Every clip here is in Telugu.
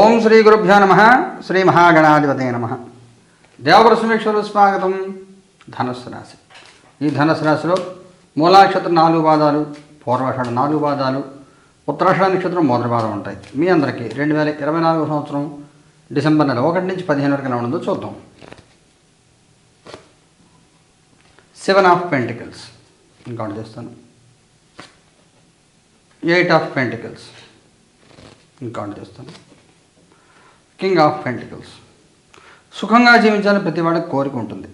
ఓం శ్రీ గురుభ్యో నమ శ్రీ మహాగణాధిపతే నమ. దేవప్రసమేశ్వరు స్వాగతం ధనుస్సు రాశి. ఈ ధనుస్సు రాశిలో మూలాక్షత్రం నాలుగు పాదాలు పూర్వాషాఢ నాలుగు పాదాలు ఉత్తరాషాఢ నక్షత్రం మొదటి పాదం ఉంటాయి. మీ అందరికీ రెండు వేల ఇరవై నాలుగు సంవత్సరం డిసెంబర్ నెల ఒకటి నుంచి పదిహేను వరకు ఎలా ఉందో చూద్దాం. Seven of pentacles. ఇంకౌంట్ చేస్తాను. Eight of pentacles. ఇంకౌంట్ చేస్తాను. King of pentacles. సుఖంగా జీవించాలని ప్రతి వాడికి కోరిక ఉంటుంది.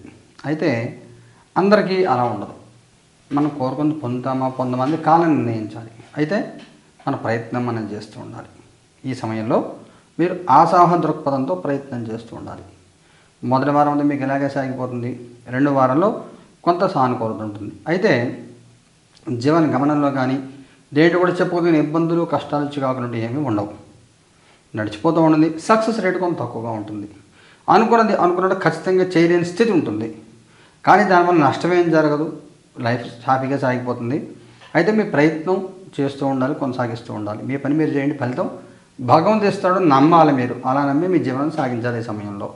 అయితే అందరికీ అలా ఉండదు. మనం కోరుకుంది పొందుతామా పొందమంది కాలం నిర్ణయించాలి. అయితే మన ప్రయత్నం మనం చేస్తూ ఉండాలి. ఈ సమయంలో మీరు ఆసాహం దృక్పథంతో ప్రయత్నం చేస్తూ ఉండాలి. మొదటి వారం అంతా మీకు ఇలాగే సాగిపోతుంది? రెండు వారంలో కొంత సానుకూలత ఉంటుంది. అయితే జీవన గమనంలో కానీ దేంట్లో కూడా చెప్పుకోదగిన ఇబ్బందులు కష్టాలు చికాకులు ఏమీ ఉండవు. నడిచిపోతూ ఉంటుంది. సక్సెస్ రేట్ కొంత తక్కువగా ఉంటుంది. అనుకున్నది అనుకున్నట్టు ఖచ్చితంగా చేయలేని స్థితి ఉంటుంది. కానీ దానివల్ల నష్టమేం జరగదు. లైఫ్ హ్యాపీగా సాగిపోతుంది. అయితే మీ ప్రయత్నం చేస్తూ ఉండాలి కొనసాగిస్తూ ఉండాలి. మీ పని మీరు చేయండి. ఫలితం భగవంతు ఇస్తాడు. నమ్మాలి మీరు. అలా నమ్మి మీ జీవనం సాగించాలి ఈ సమయంలో.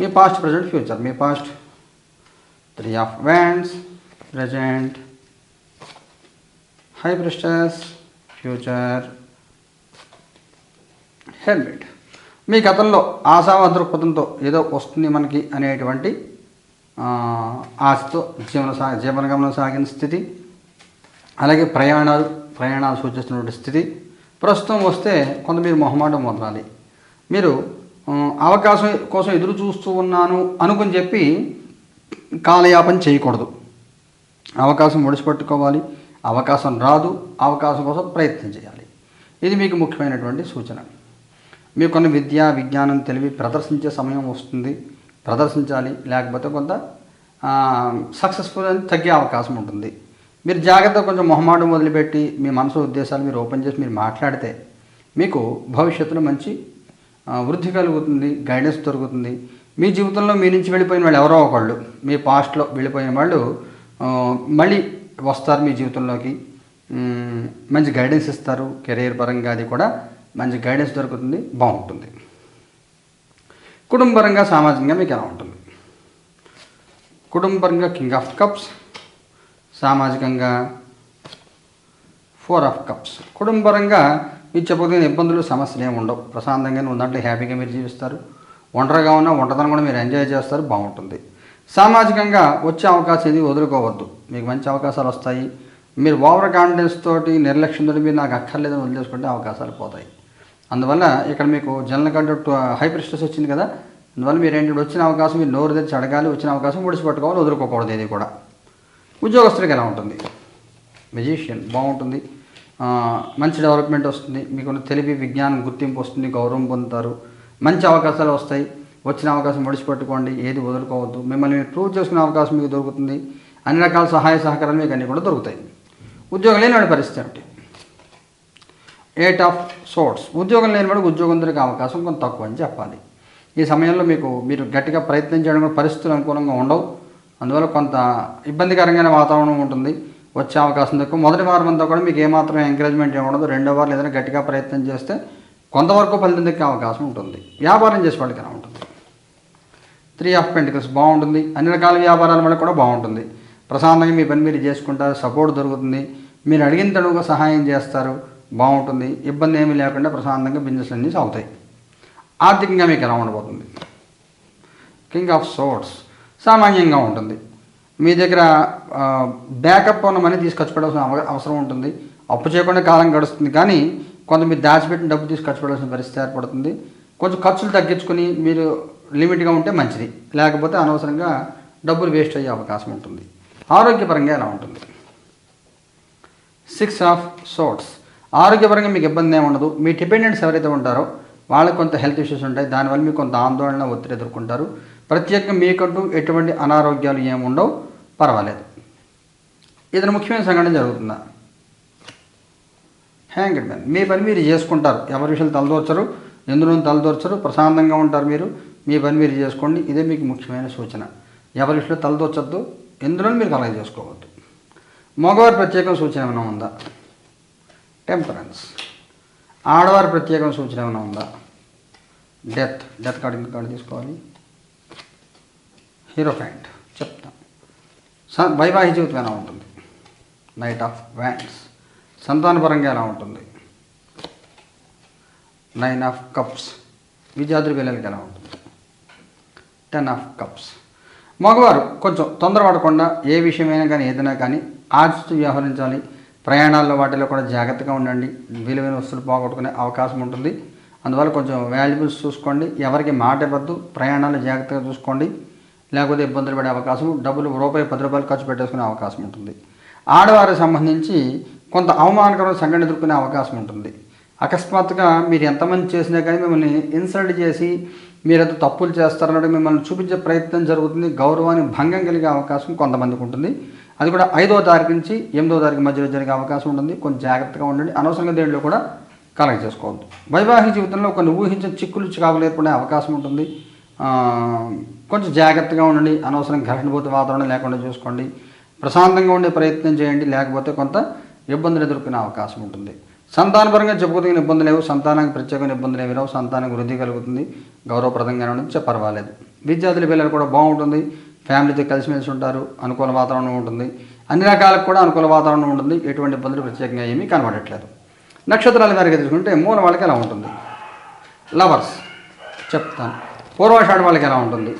మీ past present future me past three of wands present high priestess future hermit మీ కథల్లో ఆశావ దృక్పథంతో ఏదో వస్తుంది మనకి అనేటువంటి ఆశతో జీవన సా జీవనగమనం సాగిన స్థితి అలాగే ప్రయాణాలు ప్రయాణాలు సూచిస్తున్నటువంటి స్థితి. ప్రస్తుతం వస్తే కొంత మీరు మొహమాటం మొదలాలి. మీరు అవకాశం కోసం ఎదురు చూస్తూ ఉన్నాను అనుకుని చెప్పి కాలయాపన చేయకూడదు. అవకాశం ముడిచిపెట్టుకోవాలి అవకాశం రాదు అవకాశం కోసం ప్రయత్నం చేయాలి. ఇది మీకు ముఖ్యమైనటువంటి సూచన. మీకున్న విద్య విజ్ఞానం తెలివి ప్రదర్శించే సమయం వస్తుంది. ప్రదర్శించాలి. లేకపోతే కొంత సక్సెస్ఫుల్ అని తగ్గే అవకాశం ఉంటుంది. మీరు జాగ్రత్తగా కొంచెం మొహమాటం వదిలిపెట్టి మీ మనసు ఉద్దేశాలు మీరు ఓపెన్ చేసి మీరు మాట్లాడితే మీకు భవిష్యత్తులో మంచి వృద్ధి కలుగుతుంది గైడెన్స్ దొరుకుతుంది. మీ జీవితంలో మీ నుంచి వెళ్ళిపోయిన వాళ్ళు ఎవరో ఒకళ్ళు మీ పాస్ట్లో వెళ్ళిపోయిన వాళ్ళు మళ్ళీ వస్తారు మీ జీవితంలోకి. మంచి గైడెన్స్ ఇస్తారు. కెరీర్ పరంగా అది కూడా మంచి గైడెన్స్ దొరుకుతుంది బాగుంటుంది. కుటుంబరంగా సామాజికంగా మీకు ఎలా ఉంటుంది? కుటుంబరంగా కింగ్ ఆఫ్ కప్స్ సామాజికంగా ఫోర్ ఆఫ్ కప్స్ కుటుంబరంగా మీరు చెప్పదగిన ఇబ్బందులు సమస్యలు ఏమి ఉండవు. ప్రశాంతంగా ఉన్నట్లు హ్యాపీగా మీరు జీవిస్తారు. ఒంటరిగా ఉన్న ఒంటరితనం కూడా మీరు ఎంజాయ్ చేస్తారు బాగుంటుంది. సామాజికంగా వచ్చే అవకాశం ఇది వదులుకోవద్దు. మీకు మంచి అవకాశాలు వస్తాయి. మీరు ఓవర్ కాన్ఫిడెన్స్ తోటి నిర్లక్ష్యంతో మీరు నాకు అక్కర్లేదని వదిలేసుకుంటే అవకాశాలు పోతాయి. అందువల్ల ఇక్కడ మీకు జనరల్ కంటే హై ప్రెస్టస్ వచ్చింది కదా. అందువల్ల మీరు ఏంటి వచ్చిన అవకాశం మీరు నోరు తెచ్చి అడగాలి వచ్చిన అవకాశం ముడిచిపెట్టుకోవాలి వదులుకోకూడదు ఇది కూడా. ఉద్యోగస్తులకు ఎలా ఉంటుంది? మెజిషియన్ బాగుంటుంది. మంచి డెవలప్మెంట్ వస్తుంది. మీకు తెలివి విజ్ఞానం గుర్తింపు వస్తుంది గౌరవం పొందుతారు. మంచి అవకాశాలు వస్తాయి. వచ్చిన అవకాశం ముడిచిపెట్టుకోండి ఏది వదులుకోవద్దు. మిమ్మల్ని ప్రూవ్ చేసుకునే అవకాశం మీకు దొరుకుతుంది. అన్ని రకాల సహాయ సహకారాలు మీకు అన్నీ కూడా దొరుకుతాయి. ఉద్యోగం లేని పరిస్థితి ఏమిటి? ఎయిట్ ఆఫ్ సోర్ట్స్ ఉద్యోగం లేని వాడికి ఉద్యోగం దొరికే అవకాశం కొంత తక్కువ అని చెప్పాలి. ఈ సమయంలో మీకు మీరు గట్టిగా ప్రయత్నం చేయడం కూడా పరిస్థితులు అనుకూలంగా ఉండవు. అందువల్ల కొంత ఇబ్బందికరంగానే వాతావరణం ఉంటుంది. వచ్చే అవకాశం తక్కువ. మొదటి వారం అంతా కూడా మీకు ఏమాత్రం ఎంకరేజ్మెంట్ ఏమి ఉండదు. రెండో వారం ఏదైనా గట్టిగా ప్రయత్నం చేస్తే కొంతవరకు ఫలితం దక్కే అవకాశం ఉంటుంది. వ్యాపారం చేసే వాళ్ళకి ఎలా ఉంటుంది. త్రీ ఆఫ్ పెంటికల్స్ బాగుంటుంది. అన్ని రకాల వ్యాపారాల వల్ల కూడా బాగుంటుంది. ప్రశాంతంగా మీ పని మీరు చేసుకుంటారు. సపోర్ట్ దొరుకుతుంది. మీరు అడిగిన తడువుగా సహాయం చేస్తారు. బాగుంటుంది ఇబ్బంది ఏమీ లేకుండా ప్రశాంతంగా బిజినెస్ అన్నీ సాగుతాయి. ఆర్థికంగా మీకు ఎలా ఉండబోతుంది? కింగ్ ఆఫ్ సోర్ట్స్ సామాన్యంగా ఉంటుంది. మీ దగ్గర బ్యాకప్ ఉన్న మనీ తీసుకొచ్చుకోవాల్సిన అవసరం ఉంటుంది. అప్పు చేయకుండా కాలం గడుస్తుంది కానీ కొంత మీరు దాచిపెట్టిన డబ్బు తీసుకొచ్చుకోవాల్సిన పరిస్థితి ఏర్పడుతుంది. కొంచెం ఖర్చులు తగ్గించుకొని మీరు లిమిట్గా ఉంటే మంచిది. లేకపోతే అనవసరంగా డబ్బులు వేస్ట్ అయ్యే అవకాశం ఉంటుంది. ఆరోగ్యపరంగా ఎలా ఉంటుంది? సిక్స్ ఆఫ్ సోర్ట్స్ ఆరోగ్యపరంగా మీకు ఇబ్బంది ఏమి ఉండదు. మీ డిపెండెంట్స్ ఎవరైతే ఉంటారో వాళ్ళకి కొంత హెల్త్ ఇష్యూస్ ఉంటాయి. దానివల్ల మీకు కొంత ఆందోళన ఒత్తిడి ఎదుర్కొంటారు. ప్రత్యేకంగా మీకంటూ ఎటువంటి అనారోగ్యాలు ఏమి ఉండవు. పర్వాలేదు. ఇతను ముఖ్యమైన సంఘటన జరుగుతుందా? హ్యాంగ్ మ్యాన్ మీ పని మీరు చేసుకుంటారు. ఎవరి విషయాలు తలదోర్చరు. ఎందులో తలదోర్చరు? ప్రశాంతంగా ఉంటారు మీరు. మీ పని మీరు చేసుకోండి. ఇదే మీకు ముఖ్యమైన సూచన. ఎవరి విషయంలో తలదోర్చద్దు. ఎందులో మీరు కలగ చేసుకోవద్దు. మగవారి ప్రత్యేకం సూచన ఏమైనా ఉందా? టెంపరెన్స్ ఆడవారి ప్రత్యేకమైన సూచన ఏమైనా ఉందా? డెత్ డెత్ కార్డు ఇంకా కార్డు తీసుకోవాలి. హీరో ఫ్యాంట్ చెప్తాం వైవాహిక జీవితం ఎలా ఉంటుంది? నైట్ ఆఫ్ వ్యాండ్స్ సంతానపరంగా ఎలా ఉంటుంది? నైన్ ఆఫ్ కప్స్ విద్యార్థుల పిల్లలకి ఎలా ఉంటుంది? టెన్ ఆఫ్ కప్స్ మగవారు కొంచెం తొందరపడకుండా ఏ విషయమైనా కానీ ఏదైనా కానీ ఆచితూ వ్యవహరించాలి. ప్రయాణాల్లో వాటిలో కూడా జాగ్రత్తగా ఉండండి. విలువైన వస్తువులు పోగొట్టుకునే అవకాశం ఉంటుంది. అందువల్ల కొంచెం వాల్యుబుల్స్ చూసుకోండి. ఎవరికి మాట ఇవ్వద్దు. ప్రయాణాలు జాగ్రత్తగా చూసుకోండి. లేకపోతే ఇబ్బందులు పడే అవకాశం డబ్బులు రూపాయి పది రూపాయలు ఖర్చు పెట్టేసుకునే అవకాశం ఉంటుంది. ఆడవారికి సంబంధించి కొంత అవమానకరమైన సంఘటన ఎదుర్కొనే అవకాశం ఉంటుంది. అకస్మాత్తుగా మీరు ఎంతమంది చేసినా కానీ మిమ్మల్ని ఇన్సల్ట్ చేసి మీరు ఎంత తప్పులు చేస్తారన్నట్టు మిమ్మల్ని చూపించే ప్రయత్నం జరుగుతుంది. గౌరవాన్ని భంగం కలిగే అవకాశం కొంతమందికి ఉంటుంది. అది కూడా ఐదో తారీఖు నుంచి ఎనిమిదో తారీఖు మధ్యలో జరిగే అవకాశం ఉంటుంది. కొంచెం జాగ్రత్తగా ఉండండి. అనవసరంగా దేంట్లో కూడా కలెక్ట్ చేసుకోవద్దు. వైవాహిక జీవితంలో కొన్ని ఊహించిన చిక్కులు చికాకులు ఏర్పడే అవకాశం ఉంటుంది. కొంచెం జాగ్రత్తగా ఉండండి. అనవసరం ఘర్షణభూత వాతావరణం లేకుండా చూసుకోండి. ప్రశాంతంగా ఉండే ప్రయత్నం చేయండి. లేకపోతే కొంత ఇబ్బందులు ఎదుర్కొనే అవకాశం ఉంటుంది. సంతానపరంగా చెప్పుకోదగిన ఇబ్బందులు లేవు సంతానానికి ప్రత్యేకమైన ఇబ్బందులు ఏమి రావు. సంతానానికి వృద్ధి కలుగుతుంది. గౌరవప్రదంగా ఉండడం పర్వాలేదు. విద్యార్థుల పిల్లలు కూడా బాగుంటుంది. ఫ్యామిలీతో కలిసిమెలిసి ఉంటారు అనుకూల వాతావరణం ఉంటుంది. అన్ని రకాలకు కూడా అనుకూల వాతావరణం ఉంటుంది. ఎటువంటి ఇబ్బందులు ప్రత్యేకంగా ఏమీ కనబడట్లేదు. నక్షత్రాల మేరకు తీసుకుంటే మూల వాళ్ళకి ఎలా ఉంటుంది? లవర్స్ చెప్తాను. పూర్వాషాఢ వాళ్ళకి ఎలా ఉంటుంది?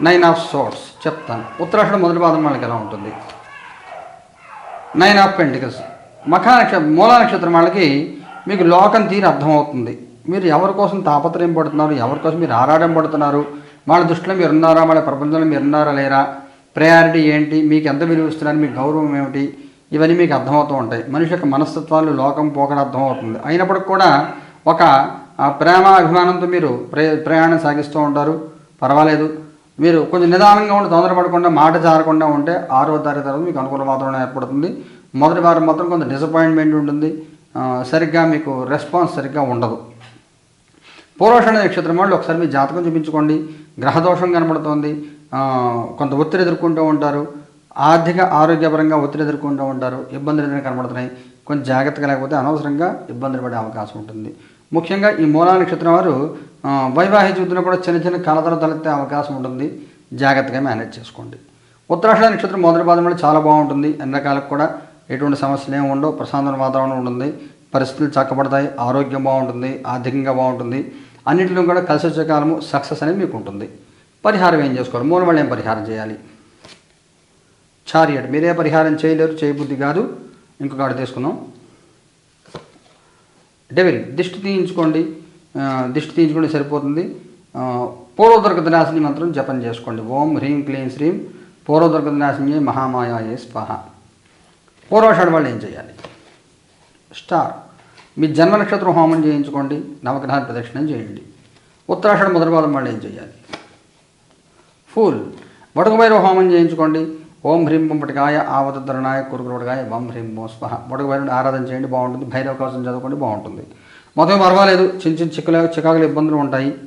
నైన్ ఆఫ్ సోర్స్ చెప్తాను. ఉత్తరాషాఢ మొదటి పాదం వాళ్ళకి ఎలా ఉంటుంది? Nine of pentacles. మఖా నక్షత్రం మూలా నక్షత్రం వాళ్ళకి మీకు లోకం తీరు అర్థమవుతుంది. మీరు ఎవరి కోసం తాపత్రయం పడుతున్నారు? ఎవరి కోసం మీరు ఆరాటం పడుతున్నారు? వాళ్ళ దృష్టిలో మీరు ఉన్నారా వాళ్ళ ప్రపంచంలో మీరు ఉన్నారా లేరా? ప్రయారిటీ ఏంటి? మీకు ఎంత విలువ ఇస్తున్నారు? మీకు గౌరవం ఏమిటి? ఇవన్నీ మీకు అర్థమవుతూ ఉంటాయి. మనిషి యొక్క మనస్తత్వాలు లోకం పోకడ అర్థమవుతుంది. అయినప్పటికి కూడా ఒక ప్రేమ అభిమానంతో మీరు ప్రే ప్రయాణం సాగిస్తూ ఉంటారు. పర్వాలేదు. మీరు కొంచెం నిదానంగా ఉండి తొందరపడకుండా మాట జారకుండా ఉంటే ఆరో తారీఖు తర్వాత మీకు అనుకూల వాతావరణం ఏర్పడుతుంది. మొదటి వారం మాత్రం కొంత డిసప్పాయింట్మెంట్ ఉంటుంది. సరిగ్గా మీకు రెస్పాన్స్ సరిగ్గా ఉండదు. పూర్వషణ నక్షత్రం వాళ్ళు ఒకసారి మీ జాతకం చూపించుకోండి. గ్రహదోషం కనబడుతోంది కొంత ఒత్తిడి ఎదుర్కొంటూ ఉంటారు. ఆర్థిక ఆరోగ్యపరంగా ఒత్తిడి ఎదుర్కొంటూ ఉంటారు. ఇబ్బందులు ఏదైనా కనబడుతున్నాయి కొంచెం జాగ్రత్తగా లేకపోతే అనవసరంగా ఇబ్బందులు పడే అవకాశం ఉంటుంది. ముఖ్యంగా ఈ మూలా నక్షత్రం వారు వైవాహిక జీవితంలో కూడా చిన్న చిన్న కలతలు తలెత్తే అవకాశం ఉంటుంది. జాగ్రత్తగా మేనేజ్ చేసుకోండి. ఉత్తరాక్షణ నక్షత్రం మొదటి పాదం వల్ల చాలా బాగుంటుంది. అన్ని రకాలకు కూడా ఎటువంటి సమస్యలు ఏమి ఉండవు. ప్రశాంతమైన వాతావరణం ఉంటుంది. పరిస్థితులు చక్కబడతాయి. ఆరోగ్యం బాగుంటుంది. ఆర్థికంగా బాగుంటుంది. అన్నింటిలో కూడా కలిసి వచ్చే కాలము సక్సెస్ అనేది మీకు ఉంటుంది. పరిహారం ఏం చేసుకోవాలి మూల వాళ్ళు ఏం పరిహారం చేయాలి? చారియట్ మీరే పరిహారం చేయలేరు చేయబుద్ధి కాదు. ఇంకొక ఆడ తీసుకుందాం. డెవిల్ దిష్టి తీయించుకోండి. దిష్టి తీయించుకోండి సరిపోతుంది. పూర్వదుర్గ పూర్వదుర్గత మంత్రం జపం చేసుకోండి. ఓం హ్రీం క్లీం శ్రీం పూర్వదుర్గత మహామాయా ఏ స్వాహ. పూర్వాషాఢ వాళ్ళు ఏం చేయాలి? స్టార్. మీ జన్మ నక్షత్రం హోమం చేయించుకోండి నవగ్రహ ప్రదక్షిణం చేయండి. ఉత్తరాషణ మొదటి వాళ్ళు ఏం చేయాలి ఫూల్. వడకబైరవ హోమం చేయించుకోండి. ఓం హ్రీం పొంపటికాయ ఆవతరణాయ కురుకురుడికాయ ఓం హ్రీం ఓం స్వహ. వడకబైరుని ఆరాధన చేయండి బాగుంటుంది. భైరవ కవచం చదువుకోండి బాగుంటుంది. మొత్తం పర్వాలేదు. చిన్న చిన్న చిక్కులు చికాకులు ఇబ్బందులు ఉంటాయి.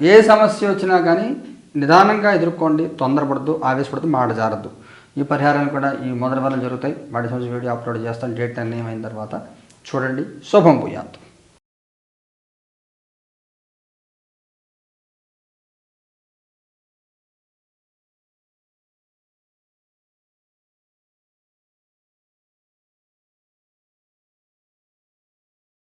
ఏ సమస్య వచ్చినా కానీ నిదానంగా ఎదుర్కోండి. తొందరపడద్దు ఆవేశపడద్దు మాట జారద్దు. ఈ పరిహారాలు కూడా ఈ మొదటి వారం జరుగుతాయి. వాటి సంవత్సరం వీడియో అప్లోడ్ చేస్తాను. డేట్ నిర్ణయం అయిన తర్వాత. చూడండి శుభం భూయాత్.